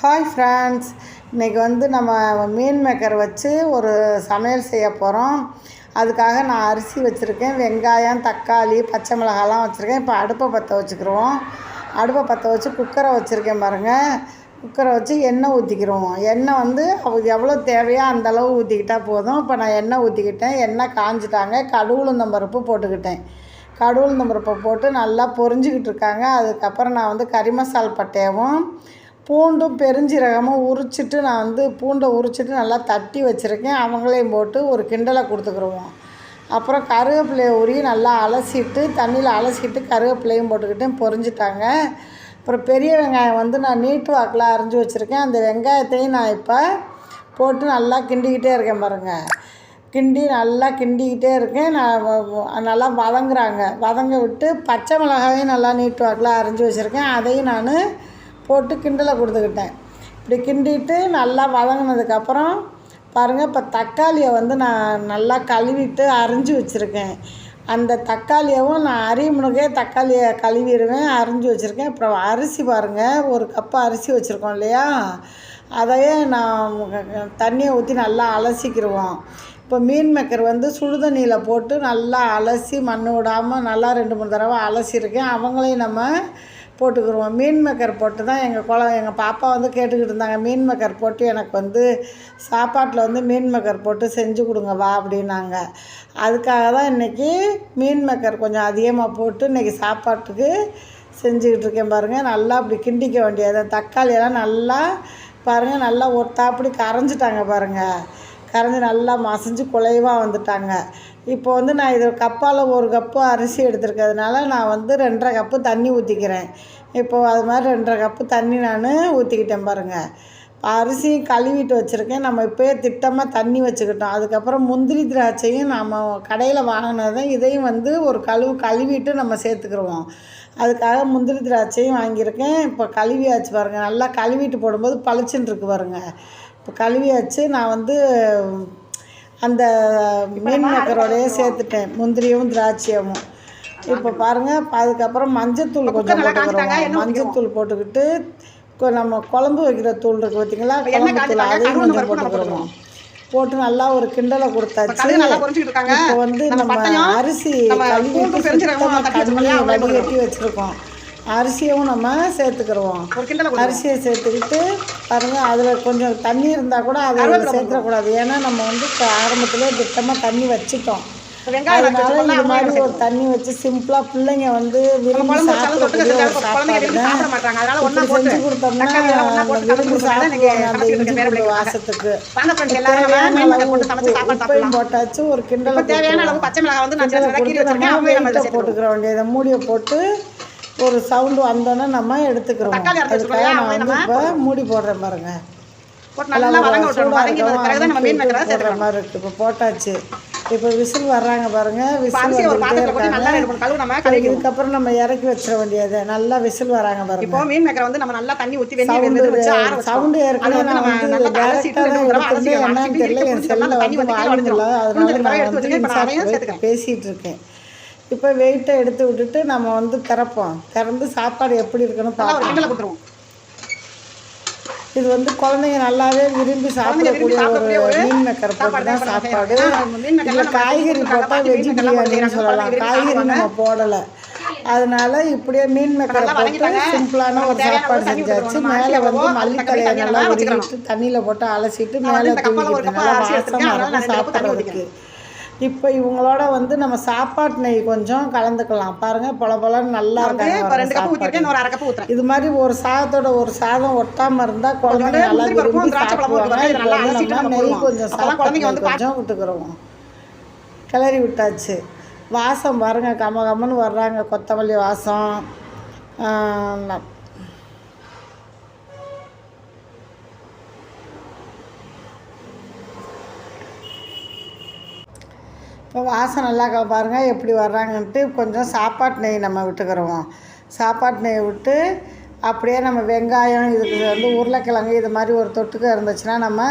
Hi friends இன்றைக்கி வந்து நம்ம மீன் மேக்கர் வச்சு ஒரு சமையல் செய்ய போகிறோம் அதுக்காக நான் அரிசி வச்சுருக்கேன் வெங்காயம் தக்காளி பச்சை மிளகாலாம் வச்சுருக்கேன். இப்போ அடுப்பை பற்ற வச்சுக்கிருவோம் அடுப்பை பற்ற வச்சு குக்கரை வச்சுருக்கேன் பாருங்கள் குக்கரை வச்சு எண்ணெய் ஊற்றிக்கிருவோம் எண்ணெய் வந்து அவங்களுக்கு எவ்வளோ தேவையோ அந்த அளவு ஊற்றிக்கிட்டால் போதும். இப்போ நான் எண்ணெய் ஊற்றிக்கிட்டேன் எண்ணெய் காஞ்சிட்டாங்க. கடுவுளுந்தம் பருப்பு போட்டுக்கிட்டேன். கடுவுளுந்தம் பருப்பை போட்டு நல்லா பொரிஞ்சிக்கிட்டு இருக்காங்க. அதுக்கப்புறம் நான் வந்து கறி மசால் பட்டையவும் பூண்டும் பெருஞ்சீரகமும் உரிச்சிட்டு நான் வந்து பூண்டை உரிச்சிட்டு நல்லா தட்டி வச்சுருக்கேன். அவங்களையும் போட்டு ஒரு கிண்டலை கொடுத்துக்குருவோம். அப்புறம் கருவேப்பிலையை உரி நல்லா அலசிட்டு தண்ணியில் அலசிட்டு கருவேப்பிலையும் போட்டுக்கிட்டே பொறிஞ்சிட்டாங்க அப்புறம் பெரிய வெங்காயம் வந்து நான் நீட்டு வாக்கில் அரைஞ்சி வச்சுருக்கேன். அந்த வெங்காயத்தையும் நான் இப்போ போட்டு நல்லா கிண்டிக்கிட்டே இருக்கேன் பாருங்கள் கிண்டி நல்லா கிண்டிக்கிட்டே இருக்கேன். நான் நல்லா வதங்குறாங்க. வதங்க விட்டு பச்சை மிளகாயும் நல்லா நீட்டு வாக்கில் அரைஞ்சி வச்சுருக்கேன். அதையும் நான் போட்டு கிண்டலை கொடுத்துக்கிட்டேன். இப்படி கிண்டிட்டு நல்லா வதங்கினதுக்கப்புறம் பாருங்கள் இப்போ தக்காளியை வந்து நான் நல்லா கழுவிட்டு அரிஞ்சு வச்சுருக்கேன். அந்த தக்காளியவும் நான் அரிமுனுக்கே தக்காளியை கழுவிடுவேன் அரிஞ்சு வச்சுருக்கேன். அப்புறம் அரிசி பாருங்கள் ஒரு கப்பு அரிசி வச்சுருக்கோம் இல்லையா? அதையே நான் தண்ணியை ஊற்றி நல்லா அலசிக்கிடுவோம் இப்போ மீன் மேக்கர் வந்து சுடுதண்ணியில் போட்டு நல்லா அலசி மண் விடாமல் நல்லா ரெண்டு மூணு தடவை அலசியிருக்கேன். அவங்களையும் நம்ம போட்டுக்கிருவோம். மீன் மேக்கர் போட்டு தான் எங்கள் குழ எங்கள் பாப்பா வந்து கேட்டுக்கிட்டு இருந்தாங்க மீன் மேக்கர் போட்டு எனக்கு வந்து சாப்பாட்டில் வந்து மீன் மேக்கர் போட்டு செஞ்சு கொடுங்க வா அப்படின்னாங்க. அதுக்காக தான் இன்றைக்கி மீன் மேக்கர் கொஞ்சம் அதிகமாக போட்டு இன்றைக்கி சாப்பாட்டுக்கு செஞ்சுக்கிட்டு இருக்கேன் பாருங்கள் நல்லா அப்படி கிண்டிக்க வேண்டியது. தக்காளியெல்லாம் நல்லா பாருங்கள் நல்லா ஒத்தாப்படி கரைஞ்சிட்டாங்க பாருங்கள் கரைஞ்சி நல்லா மசிஞ்சு குலைவாக வந்துட்டாங்க. இப்போ வந்து நான் இது கப்பால் ஒரு கப்பு அரிசி எடுத்துருக்கிறதுனால நான் வந்து ரெண்டரை கப்பு தண்ணி ஊற்றிக்கிறேன் இப்போது அது மாதிரி ரெண்டரை கப்பு தண்ணி நான் ஊற்றிக்கிட்டேன் பாருங்கள் அரிசியும் கழுவிட்டு வச்சுருக்கேன். நம்ம இப்போயே திட்டமாக தண்ணி வச்சுக்கிட்டோம். அதுக்கப்புறம் முந்திரி திராட்சையும் நம்ம கடையில் வாங்கினதை இதையும் வந்து ஒரு கழுவு கழுவிட்டு நம்ம சேர்த்துக்கிருவோம். அதுக்காக முந்திரி திராட்சையும் வாங்கியிருக்கேன். இப்போ கழுவியாச்சு பாருங்கள் நல்லா கழுவிட்டு போடும்போது பளிச்சுன்னு இருக்கு பாருங்கள் இப்போ கழுவியாச்சு. நான் வந்து அந்த மீன் மேக்கரோடையே சேர்த்துட்டேன். முந்திரியும் திராட்சையவும் இப்போ பாருங்கள் அதுக்கப்புறம் மஞ்சத்தூள் கொஞ்சம் போட்டுக்கிறோம். மஞ்சத்தூள் போட்டுக்கிட்டு நம்ம குழம்பு வைக்கிற தூள் இருக்குது பார்த்தீங்களா குழம்பு தூள் அதையும் கொஞ்சம் போட்டுக்கிறோம். போட்டு நல்லா ஒரு கிண்டலை கொடுத்தாச்சு. இப்போ வந்து நம்ம அரிசி பெருஞ்சீரகமும் சுத்தமாக தண்ணியை வடிகட்டி வச்சுருக்கோம். அரிசியவும் நம்ம கொடுங்க. அரிசியை சேர்த்துக்கிட்டு பாருங்கள் அதில் கொஞ்சம் தண்ணி இருந்தால் கூட அதை சேர்த்துடக்கூடாது. ஏன்னா நம்ம வந்து ஆரம்பத்திலே திட்டமாக தண்ணி வச்சிட்டோம். அதனால இது மாதிரி ஒரு தண்ணி வச்சு சிம்பிளாக பிள்ளைங்க வந்து விரும்பி சாப்பிடக்கூடிய ஒரு சாப்பிட. செஞ்சு கொடுத்தோம்னா விரும்பி சாப்பிடுவாங்க அந்த இஞ்சி பூண்டு வாசத்துக்கு உப்பையும். போட்டாச்சு ஒரு கிண்டலை. போட்டுக்கிற வேண்டியதை மூடியை போட்டு ஒரு சவுண்டு வந்தோன்னே நம்ம எடுத்துக்கிறோம். அதுக்காக நான் வந்து இப்போ மூடி போடுறேன் பாருங்க. போடுற. மாதிரி இருக்குது இப்போ போட்டாச்சு. இப்போ விசில் வர்றாங்க பாருங்க. விசில். இதுக்கப்புறம் நம்ம இறக்கி வச்சிட வேண்டியது. நல்லா விசில் வராங்க பாருங்க. இப்போ மீன் மேக்கரை வந்து நம்ம நல்லா தண்ணி சவுண்டு வெந்து. சவுண்டு ஏற்கனவே வந்து நான் டேரெக்டாக என்னன்னு தெரியல என் செல்லில் வந்து வடிச்சிடும். அதனால நான் வந்து. பேசிகிட்டு இருக்கேன். இப்போ வெயிட்டை எடுத்து விட்டுட்டு நம்ம வந்து திறப்போம். திறந்து சாப்பாடு எப்படி இருக்குன்னு பார்ப்போம். இது வந்து குழந்தைங்க நல்லாவே விரும்பி சாப்பிடக்கூடிய ஒரு மீன் மேக்கர் போட்டு சாப்பாடு. தான் இதில் காய்கறி போட்டால் வெஜ் பிரியாணின்னு சொல்லலாம். காய்கறி நம்ம போடலை. அதனால இப்படியே மீன் மேக்கரை போட்டு. சிம்பிளான ஒரு சாப்பாடு செஞ்சாச்சு. மேலே வந்து மல்லித்தலையை நல்லா உருகிட்டு தண்ணியில் போட்டு அலசிட்டு மேலே தூக்கிட்டு நல்லா. வாசமாக இருக்கும். சாப்பிட்றதுக்கு. இப்போ இவங்களோட வந்து நம்ம சாப்பாட்டு நெய் கொஞ்சம் கலந்துக்கலாம். பாருங்க பொல பொலன்னு நல்லா ஊத்துறேன். இது மாதிரி ஒரு சாதத்தோட ஒரு சாதம் ஒட்டாம இருந்தா குழந்தைங்க நல்லா விரும்பி சாப்பிடுவாங்க. இருக்கு. நெய். கொஞ்சம் சாப்பாடு கொஞ்சம் விட்டுக்கிறோம் கிளறி விட்டாச்சு. வாசம் பாருங்க கம கமன்னு வர்றாங்க கொத்தமல்லி வாசம். இப்போ வாசம் நல்லா க- எப்படி வர்றாங்கன்ட்டு கொஞ்சம் சாப்பாட்டு நெய் நம்ம விட்டுக்கிறோம். சாப்பாட்டு நெய் விட்டு அப்படியே நம்ம வெங்காயம் இதுக்கு வந்து உருளைக்கிழங்கு இது மாதிரி ஒரு தொட்டுக்க இருந்துச்சுன்னா நம்ம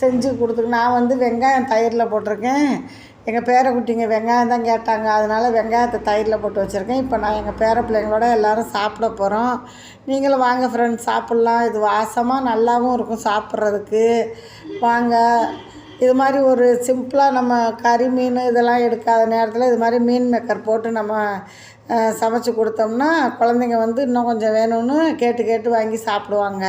செஞ்சு கொடுத்துக்கு நான் வந்து வெங்காயம் தயிரில் போட்டிருக்கேன். எங்கள் பேரக்குட்டிங்க வெங்காயம் தான் கேட்டாங்க அதனால வெங்காயத்தை தயிரில் போட்டு வச்சுருக்கேன். இப்போ நான் எங்கள் பேர பிள்ளைங்களோட எல்லோரும் சாப்பிட போகிறோம் நீங்களும் வாங்க ஃப்ரெண்ட்ஸ் சாப்பிட்லாம். இது வாசமாக நல்லாவும் இருக்கும் சாப்பிட்றதுக்கு. வாங்க. இது மாதிரி ஒரு சிம்பிளாக நம்ம கறி மீன் இதெல்லாம் எடுக்காத நேரத்தில் இது மாதிரி மீன் மேக்கர் போட்டு நம்ம சமைச்சு கொடுத்தோம்னா குழந்தைங்க வந்து இன்னும் கொஞ்சம் வேணும்னு கேட்டு கேட்டு வாங்கி சாப்பிடுவாங்க.